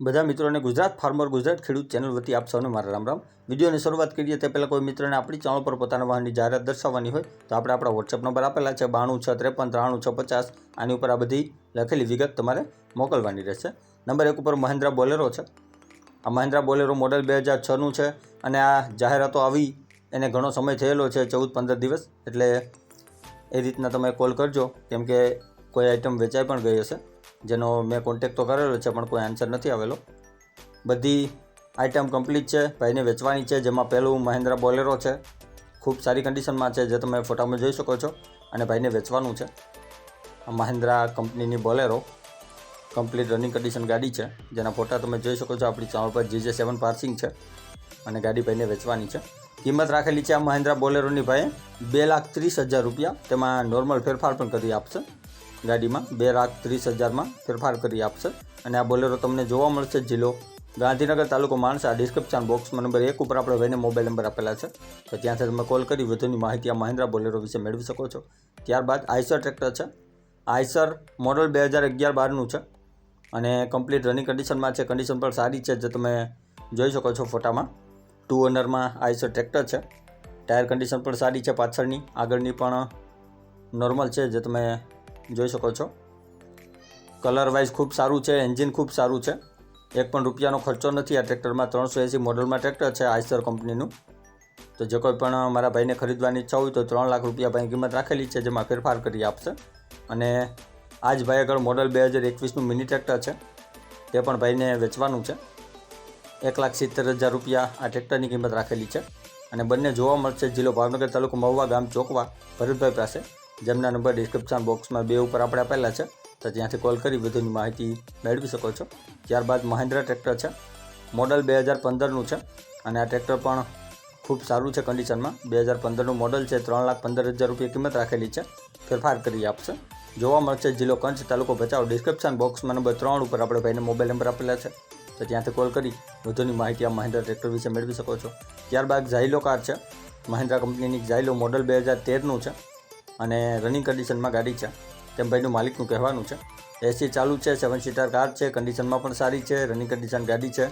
બધા મિત્રોને ગુજરાત ફાર્મર ગુજરાત ખેડૂત ચેનલ વતી આપ સૌને મારા રામ રામ. વિડીયોની શરૂઆત કરીએ તે પહેલાં કોઈ મિત્રને આપણી ચેનલ પર પોતાના વાહનની જાહેરાત દર્શાવવાની હોય તો આપણે આપણા વોટ્સએપ નંબર આપેલા છે બાણું છ ત્રેપન ત્રાણું છ પચાસ. આની ઉપર આ બધી લખેલી વિગત તમારે મોકલવાની રહેશે. નંબર એક ઉપર મહિન્દ્રા બોલેરો છે. આ મહિન્દ્રા બોલેરો મોડેલ બે હજાર છનું છે અને આ જાહેરાતો આવી એને ઘણો સમય થયેલો છે ચૌદ પંદર દિવસ. એટલે એ રીતના તમે કોલ કરજો. કેમ કે કોઈ આઈટમ વેચાઈ પણ ગઈ હશે. જેનો મેં કોન્ટેક તો કરેલો છે, પણ કોઈ આન્સર નથી આવેલો. બધી આઈટમ કમ્પ્લીટ છે, ભાઈને વેચવાની છે, જેમાં પહેલું મહેન્દ્રા બોલેરો છે. ખૂબ સારી કન્ડિશનમાં છે, જે તમે ફોટામાં જોઈ શકો છો. અને ભાઈને વેચવાનું છે. મહિન્દ્રા કંપનીની બોલેરો. કમ્પ્લીટ રનિંગ કન્ડિશન ગાડી છે. જેના ફોટા તમે જોઈ શકો છો, આપણી ચાવલ પર જે સેવન પાર્સિંગ છે. અને ગાડી ભાઈને વેચવાની છે. કિંમત રાખેલી છે આ મહેન્દ્રા બોલેરોની ભાઈએ બે લાખ ત્રીસ હજાર રૂપિયા. તેમાં નોર્મલ ફેરફાર પણ કરી આપશે. ગાડીમાં બે લાખ ત્રીસ હજારમાં ફેરફાર કરી આપશે. અને આ બોલેરો તમને જોવા મળશે જિલ્લો ગાંધીનગર તાલુકો માણસા ડિસ્ક્રિપ્શન બોક્સમાં નંબર એક ઉપર આપણે ભાઈને મોબાઈલ નંબર આપેલા છે. તો ત્યાંથી તમે કોલ કરી વધુની માહિતી આ મહિન્દ્રા બોલેરો વિશે મેળવી શકો છો. ત્યારબાદ આઈસર ટ્રેક્ટર છે. આઈસર મોડલ બે હજાર અગિયાર બારનું છે. અને કમ્પ્લીટ રનિંગ કન્ડિશનમાં છે. કન્ડિશન પણ સારી છે જે તમે જોઈ શકો છો ફોટામાં. ટુ ઓનરમાં આઈસર ટ્રેક્ટર છે. ટાયર કન્ડિશન પણ સારી છે પાછળની. આગળની પણ નોર્મલ છે જે તમે જોઈ શકો છો. કલર વાઇઝ ખૂબ સારું છે એન્જિન ખૂબ સારું છે. એક પણ રૂપિયાનો ખર્ચો નથી, આ ટ્રેક્ટરમાં ત્રણસો એંસી મોડલમાં ટ્રેક્ટર છે આઈસર કંપનીનું. તો જે કોઈ પણ મારા ભાઈને ખરીદવાની ઈચ્છા હોય તો ત્રણ લાખ રૂપિયા ભાઈ કિંમત રાખેલી છે, જેમાં ફેરફાર કરી આપશે. અને આ જ ભાઈ આગળ મોડલ બે હજાર એકવીસનું મિની ટ્રેક્ટર છે, તે પણ ભાઈને વેચવાનું છે. એક લાખ સિત્તેર હજાર રૂપિયા આ ટ્રેક્ટરની કિંમત રાખેલી છે. અને બંને જોવા મળશે જિલ્લો ભાવનગર તાલુકો મહુવા ગામ ચોકવા, ભરતભાઈ પાસે. જેમના નંબર ડિસ્ક્રિપ્શન બોક્સમાં બે ઉપર આપણે આપેલા છે. તો ત્યાંથી કોલ કરી વધુની માહિતી મેળવી શકો છો. ત્યારબાદ મહિન્દ્રા ટ્રેક્ટર છે. મોડલ બે હજાર પંદરનું છે. અને આ ટ્રેક્ટર પણ ખૂબ સારું છે કન્ડિશનમાં બે હજાર પંદરનું મોડલ છે. ત્રણ લાખ પંદર હજાર રૂપિયા કિંમત રાખેલી છે. ફેરફાર કરી આપશે. જોવા મળશે જિલ્લો કંચ તાલુકો ભચાઉ. ડિસ્ક્રિપ્શન બોક્સમાં નંબર ત્રણ ઉપર આપણે ભાઈને મોબાઈલ નંબર આપેલા છે. તો ત્યાંથી કોલ કરી વધુની માહિતી આ મહિન્દ્રા ટ્રેક્ટર વિશે મેળવી શકો છો. ત્યારબાદ ઝાયલો કાર છે. મહિન્દ્રા કંપનીની ઝાયલો મોડલ બે હજાર તેરનું છે. અને રનિંગ કન્ડિશનમાં ગાડી છે. તેમ ભાઈનું માલિકનું કહેવાનું છે. એસી ચાલુ છે સેવન સીટર કાર છે કન્ડિશનમાં પણ સારી છે રનિંગ કન્ડિશન ગાડી છે.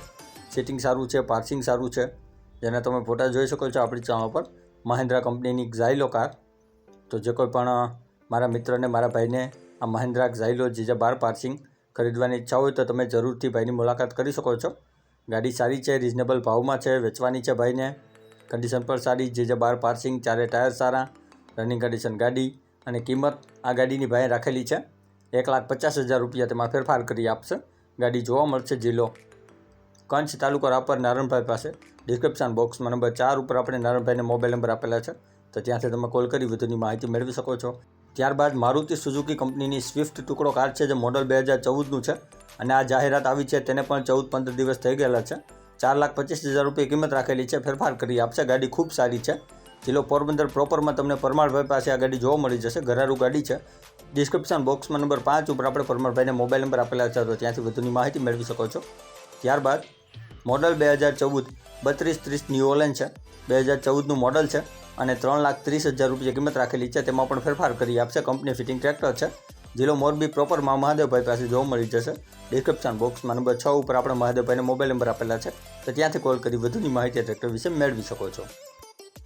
સીટિંગ સારું છે પાર્સિંગ સારું છે. જેના તમે ફોટા જોઈ શકો છો આપણી ચેનલ પર. મહિન્દ્રા કંપનીની ઝાયલો કાર તો જે કોઈ પણ મારા મિત્રને, મારા ભાઈને આ મહિન્દ્રા ઝાયલો જે બાર પાર્સિંગ ખરીદવાની ઈચ્છા હોય તો તમે જરૂરથી ભાઈની મુલાકાત કરી શકો છો. ગાડી સારી છે રિઝનેબલ ભાવમાં છે, વેચવાની છે ભાઈને. કન્ડિશન પણ સારી, જે જે બાર પાર્સિંગ ચારે ટાયર સારા. રનિંગ કન્ડિશન ગાડી અને કિંમત આ ગાડીની ભાઈ રાખેલી છે. એક લાખ પચાસ હજાર રૂપિયા તેમાં ફેરફાર કરી આપશે. ગાડી જોવા મળશે જિલ્લો કંચ તાલુકો રાપર નારણભાઈ પાસે. ડિસ્ક્રિપ્શન બોક્સમાં નંબર ચાર ઉપર આપણે નારણભાઈને મોબાઈલ નંબર આપેલા છે. તો ત્યાંથી તમે કોલ કરી વધુની માહિતી મેળવી શકો છો. ત્યારબાદ મારુતિ સુઝુકી કંપનીની સ્વિફ્ટ ટુકડો કાર છે જે મોડલ બે હજાર ચૌદનું છે અને આ જાહેરાત આવી છે તેને પણ ચૌદ પંદર દિવસ થઈ ગયેલા છે. ચાર લાખ પચીસ હજાર રૂપિયા કિંમત રાખેલી છે, ફેરફાર કરી આપશે. ગાડી ખૂબ સારી છે. જિલ્લો પોરબંદર પ્રોપરમાં તમને પરમાળભાઈ પાસે આ ગાડી જોવા મળી જશે. ઘરારું ગાડી છે. ડિસ્ક્રિપ્શન બોક્સમાં નંબર પાંચ ઉપર આપણે પરમાળભાઈને મોબાઈલ નંબર આપેલા છે. તો ત્યાંથી વધુની માહિતી મેળવી શકો છો. ત્યારબાદ મોડલ બે હજાર ચૌદ બત્રીસ ત્રીસ ન્યુ ઓલેન છે. બે હજાર ચૌદનું મોડલ છે અને ત્રણ લાખ ત્રીસ હજાર રૂપિયા કિંમત રાખેલી છે. તેમાં પણ ફેરફાર કરી આપશે. કંપની ફિટિંગ ટ્રેક્ટર છે. જિલ્લો મોરબી પ્રોપરમાં મહાદેવભાઈ પાસે જોવા મળી જશે. ડિસ્ક્રિપ્શન બોક્સમાં નંબર છ ઉપર આપણે મહાદેવભાઈને મોબાઈલ નંબર આપેલા છે. તો ત્યાંથી કોલ કરી વધુની માહિતી ટ્રેક્ટર વિશે મેળવી શકો છો.